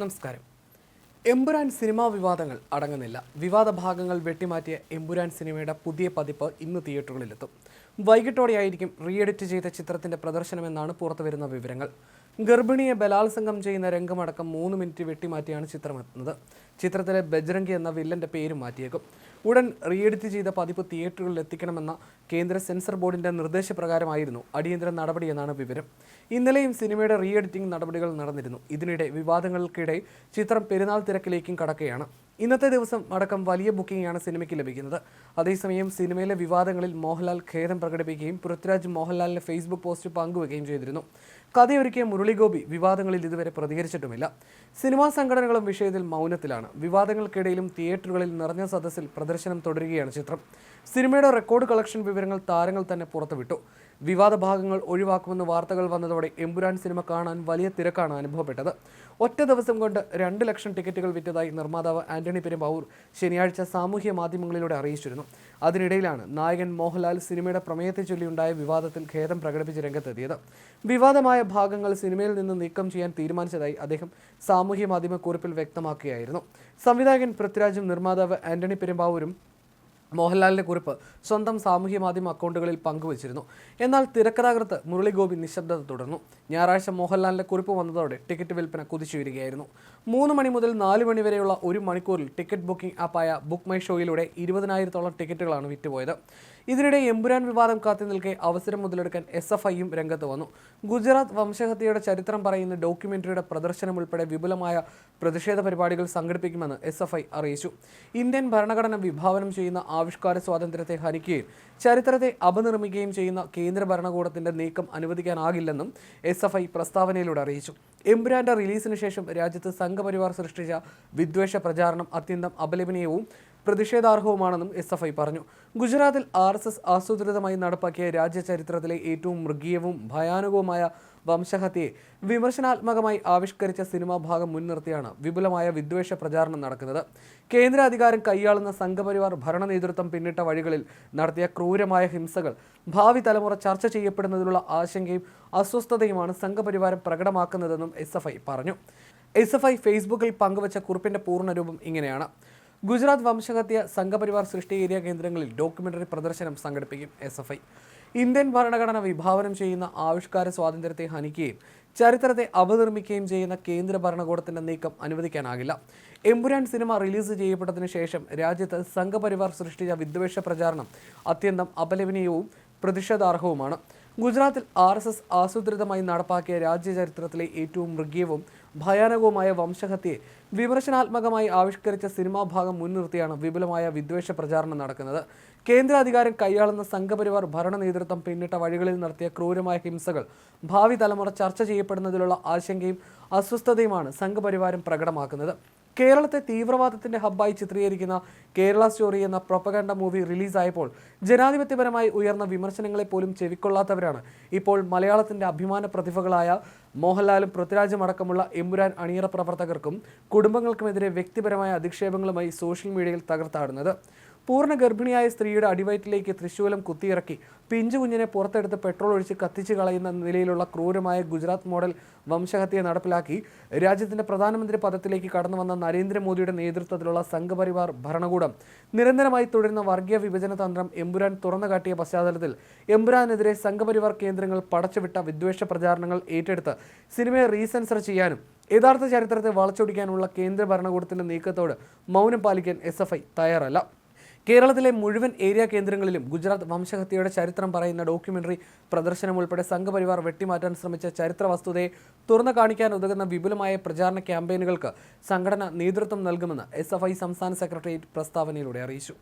നമസ്കാരം. എമ്പുരാൻ സിനിമാ വിവാദങ്ങൾ അടങ്ങുന്നില്ല. വിവാദ ഭാഗങ്ങൾ വെട്ടിമാറ്റിയ എമ്പുരാൻ സിനിമയുടെ പുതിയ പതിപ്പ് ഇന്ന് തിയേറ്ററുകളിലെത്തും. വൈകിട്ടോടെയായിരിക്കും റീ എഡിറ്റ് ചെയ്ത ചിത്രത്തിന്റെ പ്രദർശനമെന്നാണ് പുറത്തുവരുന്ന വിവരങ്ങൾ. ഗർഭിണിയെ ബലാത്സംഗം ചെയ്യുന്ന രംഗമടക്കം മൂന്ന് മിനിറ്റ് വെട്ടിമാറ്റിയാണ് ചിത്രമെത്തുന്നത്. ചിത്രത്തിലെ ബജ്രംഗി എന്ന വില്ലന്റെ പേരും മാറ്റിയേക്കും. ഉടൻ റീഎഡിറ്റ് ചെയ്ത പതിപ്പ് തിയേറ്ററുകളിൽ എത്തിക്കണമെന്ന കേന്ദ്ര സെൻസർ ബോർഡിന്റെ നിർദ്ദേശപ്രകാരമായിരുന്നു അടിയന്തര നടപടിയെന്നാണ് വിവരം. ഇന്നലെയും സിനിമയുടെ റീഎഡിറ്റിംഗ് നടപടികൾ നടന്നിരുന്നു. ഇതിനിടെ വിവാദങ്ങൾക്കിടെ ചിത്രം പെരുന്നാൾ തിരക്കിലേക്കും കടക്കുകയാണ്. ഇന്നത്തെ ദിവസം അടക്കം വലിയ ബുക്കിംഗാണ് സിനിമയ്ക്ക് ലഭിക്കുന്നത്. അതേസമയം സിനിമയിലെ വിവാദങ്ങളിൽ മോഹൻലാൽ ഖേദം പ്രകടിപ്പിക്കുകയും പൃഥ്വിരാജ് മോഹൻലാലിന്റെ ഫേസ്ബുക്ക് പോസ്റ്റ് പങ്കുവയ്ക്കുകയും ചെയ്തിരുന്നു. കഥയൊരുക്കിയ മുരളിഗോപി വിവാദങ്ങളിൽ ഇതുവരെ പ്രതികരിച്ചിട്ടുമില്ല. സിനിമാ സംഘടനകളും വിഷയത്തിൽ മൗനത്തിലാണ്. വിവാദങ്ങൾക്കിടയിലും തിയേറ്ററുകളിൽ നിറഞ്ഞ സദസ്സിൽ പ്രദർശനം തുടരുകയാണ് ചിത്രം. സിനിമയുടെ റെക്കോർഡ് കളക്ഷൻ വിവരങ്ങൾ താരങ്ങൾ തന്നെ പുറത്തുവിട്ടു. വിവാദ ഭാഗങ്ങൾ ഒഴിവാക്കുമെന്ന് വാർത്തകൾ വന്നതോടെ എമ്പുരാൻ സിനിമ കാണാൻ വലിയ തിരക്കാണ് അനുഭവപ്പെട്ടത്. ഒറ്റ ദിവസം കൊണ്ട് രണ്ട് ലക്ഷം ടിക്കറ്റുകൾ വിറ്റതായി നിർമ്മാതാവ് ആന്റണി പെരുമ്പാവൂർ ശനിയാഴ്ച സാമൂഹ്യ മാധ്യമങ്ങളിലൂടെ അറിയിച്ചിരുന്നു. അതിനിടയിലാണ് നായകൻ മോഹൻലാൽ സിനിമയുടെ പ്രമേയത്തെ ചൊല്ലിയുണ്ടായ വിവാദത്തിൽ ഖേദം പ്രകടിപ്പിച്ച് രംഗത്തെത്തിയത്. വിവാദമായ ഭാഗങ്ങൾ സിനിമയിൽ നിന്ന് നീക്കം ചെയ്യാൻ തീരുമാനിച്ചതായി അദ്ദേഹം സാമൂഹ്യ മാധ്യമ കുറിപ്പിൽ വ്യക്തമാക്കുകയായിരുന്നു. സംവിധായകൻ പൃഥ്വിരാജും നിർമ്മാതാവ് ആന്റണി പെരുമ്പാവൂരും മോഹൻലാലിന്റെ കുറിപ്പ് സ്വന്തം സാമൂഹ്യ മാധ്യമ അക്കൗണ്ടുകളിൽ പങ്കുവച്ചിരുന്നു. എന്നാൽ തിരക്കഥാകൃത്ത് മുരളിഗോപി നിശബ്ദത തുടർന്നു. ഞായറാഴ്ച മോഹൻലാലിന്റെ കുറിപ്പ് വന്നതോടെ ടിക്കറ്റ് വിൽപ്പന കുതിച്ചുയരുകയായിരുന്നു മൂന്ന് മണി മുതൽ നാല് മണി വരെയുള്ള ഒരു മണിക്കൂറിൽ ടിക്കറ്റ് ബുക്കിംഗ് ആപ്പായ ബുക്ക് മൈ ഷോയിലൂടെ ഇരുപതിനായിരത്തോളം ടിക്കറ്റുകളാണ് വിറ്റുപോയത്. ഇതിനിടെ എമ്പുരാൻ വിവാദം കാത്തി നിൽക്കെ അവസരം മുതലെടുക്കാൻ എസ് എഫ് ഐയും രംഗത്ത് വന്നു. ഗുജറാത്ത് വംശഹത്യയുടെ ചരിത്രം പറയുന്ന ഡോക്യുമെന്ററിയുടെ പ്രദർശനം ഉൾപ്പെടെ വിപുലമായ പ്രതിഷേധ പരിപാടികൾ സംഘടിപ്പിക്കുമെന്ന് എസ് അറിയിച്ചു. ഇന്ത്യൻ ഭരണഘടന വിഭാവനം ചെയ്യുന്ന ആവിഷ്കാര സ്വാതന്ത്ര്യത്തെ ഹനിക്കുകയും ചരിത്രത്തെ അപനിർമ്മിക്കുകയും ചെയ്യുന്ന കേന്ദ്ര ഭരണകൂടത്തിന്റെ നീക്കം അനുവദിക്കാനാകില്ലെന്നും എസ് എഫ് ഐ പ്രസ്താവനയിലൂടെ അറിയിച്ചു. എംബ്രാൻഡ റിലീസിന് ശേഷം രാജ്യത്ത് സംഘപരിവാർ സൃഷ്ടിച്ച വിദ്വേഷ പ്രചാരണം അത്യന്തം അപലപനീയവും പ്രതിഷേധാർഹവുമാണെന്നും എസ് എഫ് ഐ പറഞ്ഞു. ഗുജറാത്തിൽ ആർ എസ് എസ് ആസൂത്രിതമായി നടപ്പാക്കിയ രാജ്യചരിത്രത്തിലെ ഏറ്റവും മൃഗീയവും ഭയാനകവുമായ വംശഹത്യയെ വിമർശനാത്മകമായി ആവിഷ്കരിച്ച സിനിമാ ഭാഗം മുൻനിർത്തിയാണ് വിപുലമായ വിദ്വേഷ പ്രചാരണം നടക്കുന്നത്. കേന്ദ്ര അധികാരം കൈയാളുന്ന സംഘപരിവാർ ഭരണ നേതൃത്വം പിന്നിട്ട വഴികളിൽ നടത്തിയ ക്രൂരമായ ഹിംസകൾ ഭാവി തലമുറ ചർച്ച ചെയ്യപ്പെടുന്നതിലുള്ള ആശങ്കയും അസ്വസ്ഥതയുമാണ് സംഘപരിവാരം പ്രകടമാക്കുന്നതെന്നും എസ് പറഞ്ഞു. എസ് എഫ് ഐ ഫേസ്ബുക്കിൽ പങ്കുവച്ച കുറിപ്പിന്റെ പൂർണരൂപം ഇങ്ങനെയാണ്. ഗുജറാത്ത് വംശഹത്യ സംഘപരിവാർ സൃഷ്ടി ഏരിയ കേന്ദ്രങ്ങളിൽ ഡോക്യുമെന്ററി പ്രദർശനം സംഘടിപ്പിക്കും എസ് എഫ് ഐ. ഇന്ത്യൻ ഭരണഘടന വിഭാവനം ചെയ്യുന്ന ആവിഷ്കാര സ്വാതന്ത്ര്യത്തെ ഹനിക്കുകയും ചരിത്രത്തെ അപനിർമ്മിക്കുകയും ചെയ്യുന്ന കേന്ദ്ര ഭരണകൂടത്തിന്റെ നീക്കം അനുവദിക്കാനാകില്ല. എമ്പുരാൻ സിനിമ റിലീസ് ചെയ്യപ്പെട്ടതിന് ശേഷം രാജ്യത്ത് സംഘപരിവാർ സൃഷ്ടിച്ച വിദ്വേഷ പ്രചാരണം അത്യന്തം അപലപനീയവും പ്രതിഷേധാർഹവുമാണ്. ഗുജറാത്തിൽ ആർ എസ് എസ് ആസൂത്രിതമായി നടപ്പാക്കിയ രാജ്യചരിത്രത്തിലെ ഏറ്റവും മൃഗീയവും ഭയാനകവുമായ വംശഹത്യയെ വിമർശനാത്മകമായി ആവിഷ്കരിച്ച സിനിമാ ഭാഗം മുൻനിർത്തിയാണ് വിപുലമായ വിദ്വേഷ പ്രചാരണം നടക്കുന്നത്. കേന്ദ്ര അധികാരം കൈയാളുന്ന സംഘപരിവാർ ഭരണ നേതൃത്വം പിന്നിട്ട വഴികളിൽ നടത്തിയ ക്രൂരമായ ഹിംസകൾ ഭാവി തലമുറ ചർച്ച ചെയ്യപ്പെടുന്നതിലുള്ള ആശങ്കയും അസ്വസ്ഥതയുമാണ് സംഘപരിവാരം പ്രകടമാക്കുന്നത്. കേരളത്തെ തീവ്രവാദത്തിന്റെ ഹബ്ബായി ചിത്രീകരിക്കുന്ന കേരള സ്റ്റോറി എന്ന പ്രൊപ്പഗണ്ട മൂവി റിലീസായപ്പോൾ ജനാധിപത്യപരമായി ഉയർന്ന വിമർശനങ്ങളെ പോലും ചെവിക്കൊള്ളാത്തവരാണ്. ഇപ്പോൾ മലയാളത്തിന്റെ അഭിമാന പ്രതിഭകളായ മോഹൻലാലും പൃഥ്വിരാജും അടക്കമുള്ള എമ്പുരാൻ അണിയറ പ്രവർത്തകർക്കും കുടുംബങ്ങൾക്കുമെതിരെ വ്യക്തിപരമായ അധിക്ഷേപങ്ങളുമായി സോഷ്യൽ മീഡിയയിൽ തകർത്താടുന്നത്. പൂർണ ഗർഭിണിയായ സ്ത്രീയുടെ അടിവയറ്റിലേക്ക് തൃശൂലം കുത്തിയിറക്കി. പിഞ്ചു കുഞ്ഞിനെ പുറത്തെടുത്ത് പെട്രോൾ ഒഴിച്ച് കത്തിച്ചു കളയുന്ന നിലയിലുള്ള ക്രൂരമായ ഗുജറാത്ത് മോഡൽ വംശഹത്യ നടപ്പിലാക്കി. രാജ്യത്തിന്റെ പ്രധാനമന്ത്രി പദത്തിലേക്ക് കടന്നു വന്ന നരേന്ദ്രമോദിയുടെ നേതൃത്വത്തിലുള്ള സംഘപരിവാർ ഭരണകൂടം. നിരന്തരമായി തുടരുന്ന വർഗീയ വിഭജന തന്ത്രം എമ്പുരാൻ തുറന്നു കാട്ടിയ പശ്ചാത്തലത്തിൽ എമ്പുരാനെതിരെ സംഘപരിവാർ കേന്ദ്രങ്ങൾ പടച്ചുവിട്ട വിദ്വേഷ പ്രചാരണങ്ങൾ ഏറ്റെടുത്ത് സിനിമയെ റീസെൻസർ ചെയ്യാനും യഥാർത്ഥ ചരിത്രത്തെ വളച്ചൊടിക്കാനുള്ള കേന്ദ്ര ഭരണകൂടത്തിന്റെ നീക്കത്തോട് മൗനം പാലിക്കാൻ എസ് തയ്യാറല്ല. കേരളത്തിലെ മുഴുവൻ ഏരിയ കേന്ദ്രങ്ങളിലും ഗുജറാത്ത് വംശഹത്യയുടെ ചരിത്രം പറയുന്ന ഡോക്യുമെന്ററി പ്രദർശനം ഉൾപ്പെടെ സംഘപരിവാർ വെട്ടിമാറ്റാൻ ശ്രമിച്ച ചരിത്ര വസ്തുതയെ തുറന്നു കാണിക്കാൻ ഉതകുന്ന വിപുലമായ പ്രചാരണ ക്യാമ്പയിനുകൾക്ക് സംഘടന നേതൃത്വം നൽകുമെന്ന് എസ് സംസ്ഥാന സെക്രട്ടേറിയറ്റ് പ്രസ്താവനയിലൂടെ അറിയിച്ചു.